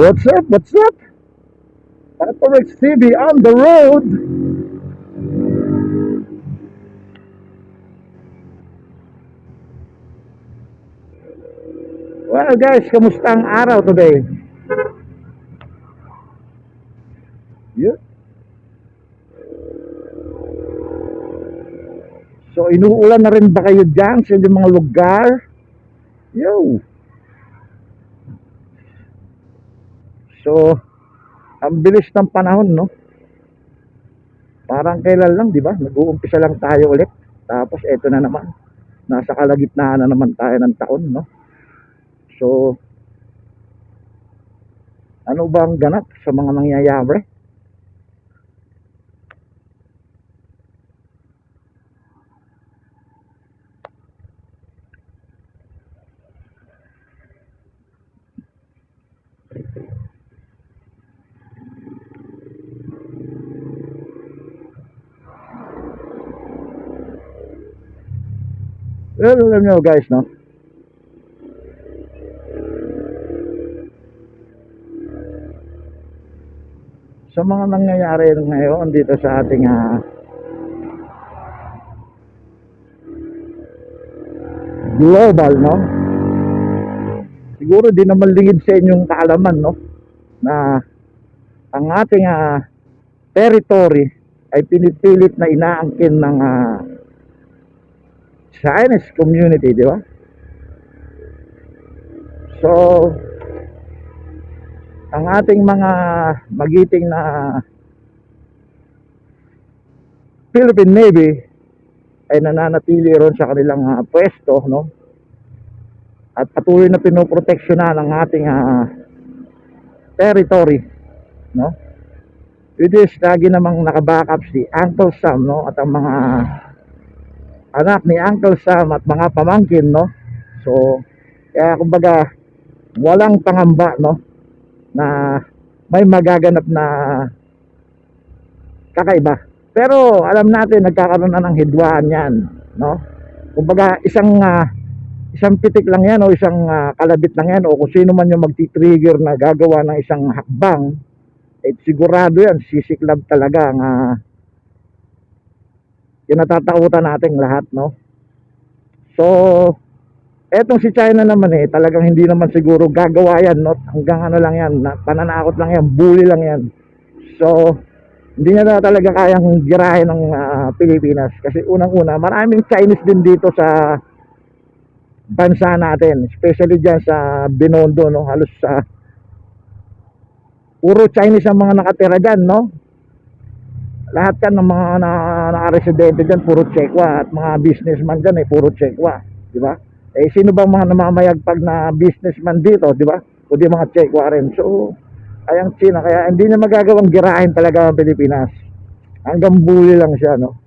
What's up? What's up? Paparex TV on the road. Well guys, kamusta ang araw today? Yeah. So inuulan na rin ba kayo dyan sa mga lugar? Yo! So, ang bilis ng panahon, no? Parang kailan lang, di ba? Nag-uumpisa lang tayo ulit. Tapos, eto na naman. Nasa kalagitnaan na naman tayo ng taon, no? So, ano ba ang ganap sa mga nangyayari? Well, alam nyo guys, no? Sa mga nangyayari ngayon dito sa ating ah, global, no? Siguro di naman lingid sa inyong kaalaman, no? Na ang ating ah, territory ay pinipilit na inaangkin ng ah, Chinese community, di ba? So, ang ating mga magiting na Philippine Navy ay nananatili ron sa kanilang ah, pwesto, no? At patuloy na pinoproteksyonan ang ating ah, territory, no? It is lagi namang nakabackup si Uncle Sam, no? At ang mga anak ni Uncle Sam at mga pamangkin, no? So, kaya kumbaga, walang pangamba, no? Na may magaganap na kakaiba. Pero alam natin, nagkakaroon na ng hidwaan yan, no? Kumbaga, isang ah, isang pitik lang yan o isang ah, kalabit lang yan o kung sino man yung magti-trigger na gagawa ng isang hakbang, eh sigurado yan, sisiklab talaga ang ah, kinatatakutan nating lahat, no? So, etong si China naman eh, talagang hindi naman siguro gagawa yan, no? Hanggang ano lang yan, na, pananakot lang yan, bully lang yan. So, hindi na talaga kayang girahin ng ah, Pilipinas. Kasi unang-una, maraming Chinese din dito sa bansa natin. Especially dyan sa Binondo, no? Halos sa puro Chinese ang mga nakatira dyan, no? Lahat yan ng mga na, naka-residente dyan, puro Chekwa. At mga businessman dyan, eh, puro Chekwa. Di ba? Eh, sino bang mga namamayagpag na businessman dito, di ba? Kundi mga Chekwa rin. So, ay ang China. Kaya hindi niya magagawang girahin talaga ang Pilipinas. Hanggang bully lang siya, no?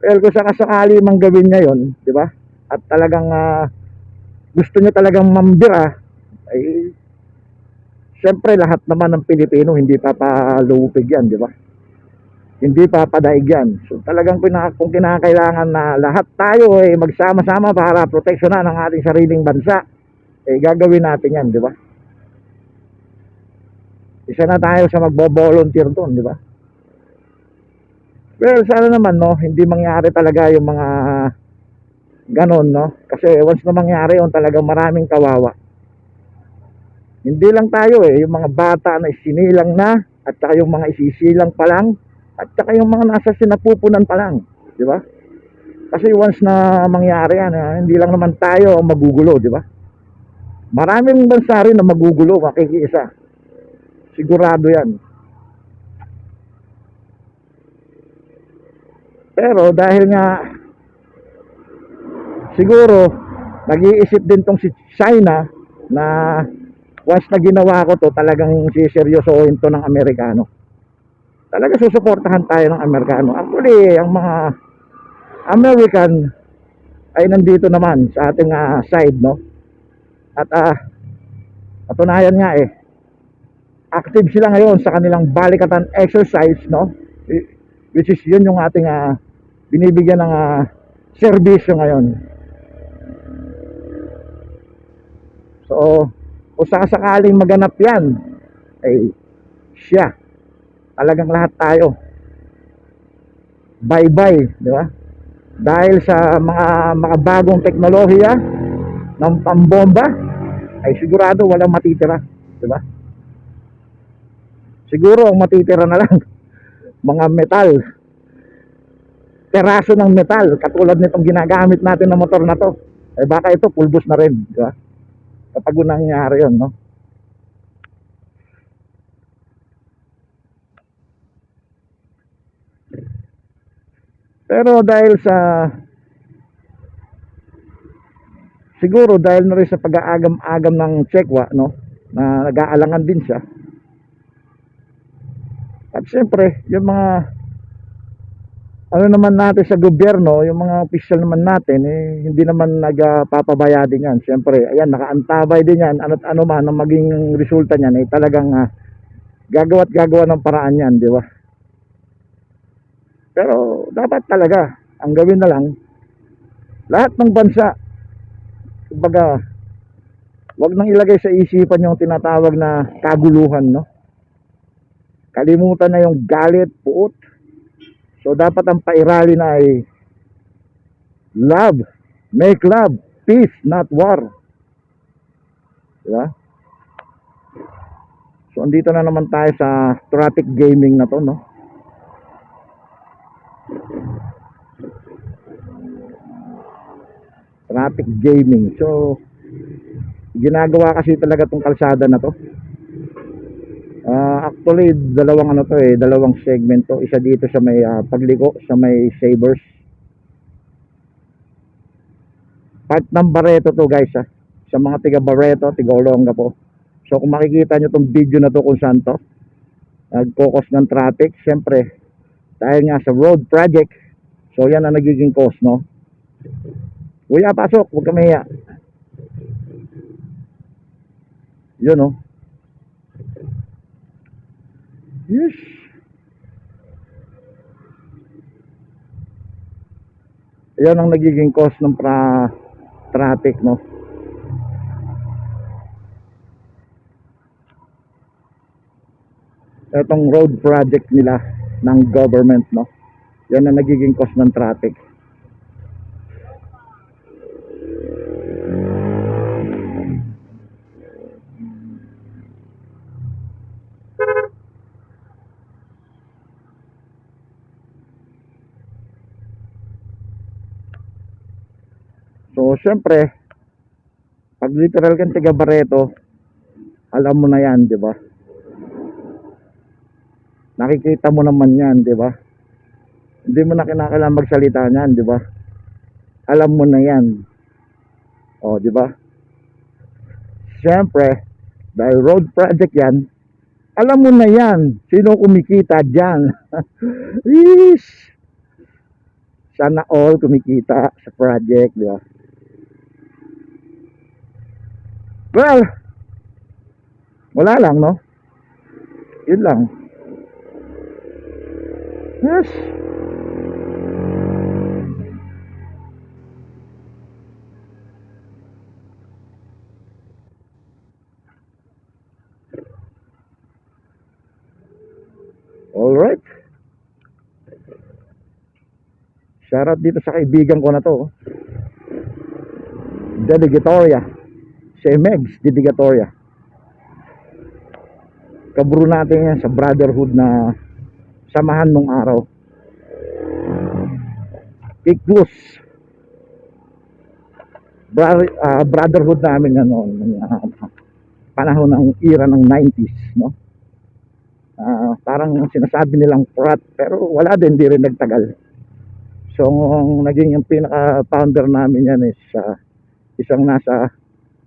Pero kung sakasakali mang gawin niya yun, di ba? At talagang ah, gusto niya talagang mambira, ay Siyempre lahat naman ng Pilipino hindi papalupig yan, di ba? Hindi papadaig yan. So talagang pina, kung kinakailangan na lahat tayo ay magsama-sama para proteksyonan ang ating sariling bansa, eh gagawin natin yan, di ba? Isa na tayo sa magbo-volunteer doon, di ba? Well, sana naman, no, hindi mangyari talaga yung mga ganon, no? Kasi once na mangyari yun, talagang maraming kawawa. Hindi lang tayo eh, yung mga bata na isinilang na, at saka yung mga isisilang pa lang, at saka yung mga nasa sinapupunan pa lang, di ba? Kasi once na mangyari yan, ah, hindi lang naman tayo ang magugulo, di ba? Maraming bansa rin na magugulo, makikiisa. Sigurado yan. Pero dahil nga siguro nag-iisip din tong si China na once na ginawa ko to talagang siseryosohin to ng Amerikano talaga susuportahan tayo ng Amerikano. Actually, ang mga American ay nandito naman sa ating ah, side, no? At ah, patunayan nga eh, active sila ngayon sa kanilang balikatan exercise, no? Which is yun yung ating ah, binibigyan ng ah, serbisyo ngayon. So, kung sakasakaling maganap yan, ay siya. Talagang lahat tayo. Bye-bye, di ba? Dahil sa mga makabagong teknolohiya ng pambomba, ay sigurado walang matitira, di ba? Siguro ang matitira na lang mga metal. Peraso ng metal katulad nitong ginagamit natin na motor na to. Eh baka ito pulbos na rin, di ba? Kapag nangyari 'yon, no? Pero dahil sa siguro dahil na rin sa pag-aagam-agam ng Chekwa, no? Na nag-aalangan din siya. At siyempre, yung mga ano naman natin sa gobyerno, yung mga official naman natin, eh, hindi naman nagpapabaya din yan. Siyempre, ayan, nakaantabay din yan. Ano't ano man ang maging resulta niyan, eh, talagang ah, gagawa't gagawa ng paraan yan, di ba? Pero dapat talaga, ang gawin na lang, lahat ng bansa, kumbaga, wag nang ilagay sa isipan yung tinatawag na kaguluhan, no? Kalimutan na yung galit, puot. So, dapat ang pairali na ay love, make love, peace, not war. Diba? So, andito na naman tayo sa traffic gaming na to, no? Traffic gaming. So, ginagawa kasi talaga tong kalsada na to. Ah, actually, dalawang ano to eh, dalawang segment to. Isa dito sa may ah, pagliko, sa may Sabers. Part ng Barreto to guys ah. Sa mga tiga Barreto, tiga Olonga po. So kung makikita nyo tong video na to kung saan to, nag-focus ng traffic, syempre, dahil nga sa road project, so yan ang nagiging cause, no? Kuya, pasok. Huwag ka mahiya. Yun, oh. Yes. Yan ang nagiging cause ng pra traffic, no? Itong road project nila ng government, no? Yan ang nagiging cause ng traffic. So, syempre, pag literal kang taga Barreto, alam mo na yan, di ba? Nakikita mo naman yan, di ba? Hindi mo na kinakailangan magsalita niyan, di ba? Alam mo na yan. O, di ba? Syempre, dahil road project yan, alam mo na yan. Sino kumikita dyan? Ish! Sana all kumikita sa project, di ba? Well, wala lang, no? Yun lang. Yes. All right. Shoutout dito sa kaibigan ko na to. Delegatoria. Si Megs Delegatoria. Kabro natin yan sa brotherhood na samahan nung araw. Iklus. Bra- ah, brotherhood namin ano, ng, ah, panahon ng era ng 90s, no? Ah, parang sinasabi nilang frat pero wala din di rin nagtagal. So ang naging yung pinaka founder namin yan is ah, isang nasa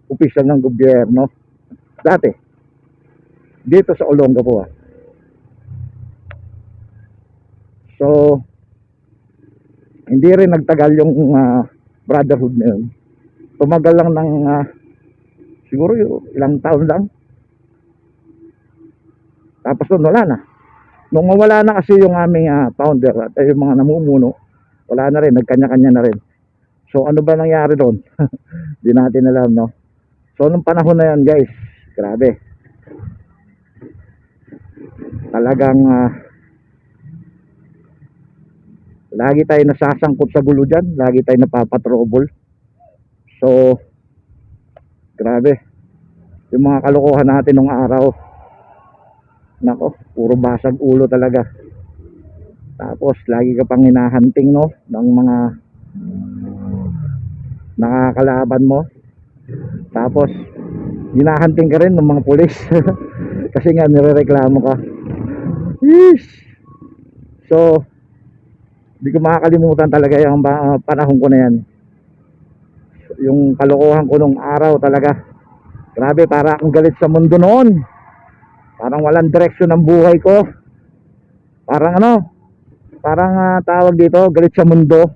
opisyal ng gobyerno dati dito sa Olongapo ah. So hindi rin nagtagal yung ah, brotherhood na yun. Tumagal lang ng ah, siguro yung ilang taon lang. Tapos nun, wala na. Nung mawala na kasi yung aming ah, founder at eh, yung mga namumuno, wala na rin, nagkanya-kanya na rin. So ano ba nangyari doon? Di natin alam, no? So nung panahon na yan, guys, grabe. talagang ah, lagi tayo nasasangkot sa gulo dyan. Lagi tayo napapatrouble so grabe. Yung mga kalokohan natin nung araw. Nako puro basag ulo talaga. Tapos lagi ka pang hinahanting no ng mga nakakalaban mo. Tapos hinahanting ka rin ng mga pulis. Kasi nga nirereklamo ka. Yeesh. so di ko makakalimutan talaga yung ba- panahon ko na yan. Yung kalokohan ko nung araw talaga. Grabe para akong galit sa mundo noon. Parang walang direksyon ng buhay ko. Parang ano parang ah, tawag dito galit sa mundo.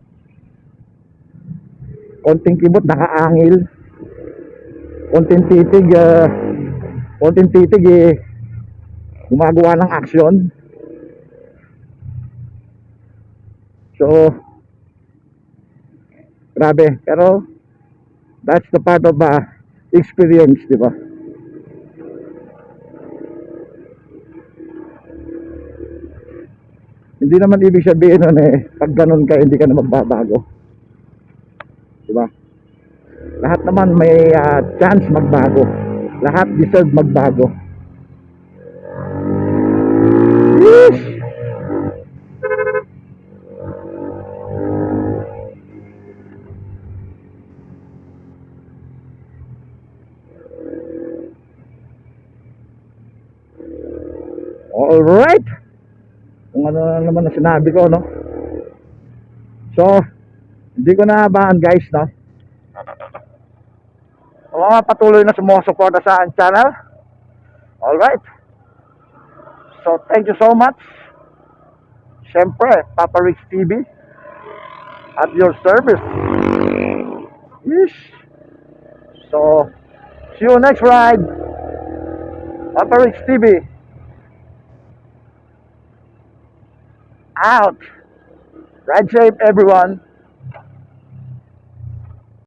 Konting kibot nakaangil. Konting titig ah, konting titig eh gumagawa ng aksyon so grabe. Pero that's the part of uh, experience di ba? Hindi naman ibig sabihin nun eh pag ganun ka hindi ka na magbabago. Di ba? Lahat naman may ah, chance magbago. Lahat deserve magbago. Yeesh! Alright. Kung ano na naman na sinabi ko, no? So, hindi ko na habaan guys, no? Sa mga patuloy na sumusuporta sa aking channel. Alright. So, thank you so much. Siyempre, Papa Rich TV at your service. Yes. So, see you next ride. Papa Rich TV. Out. Ride safe, everyone.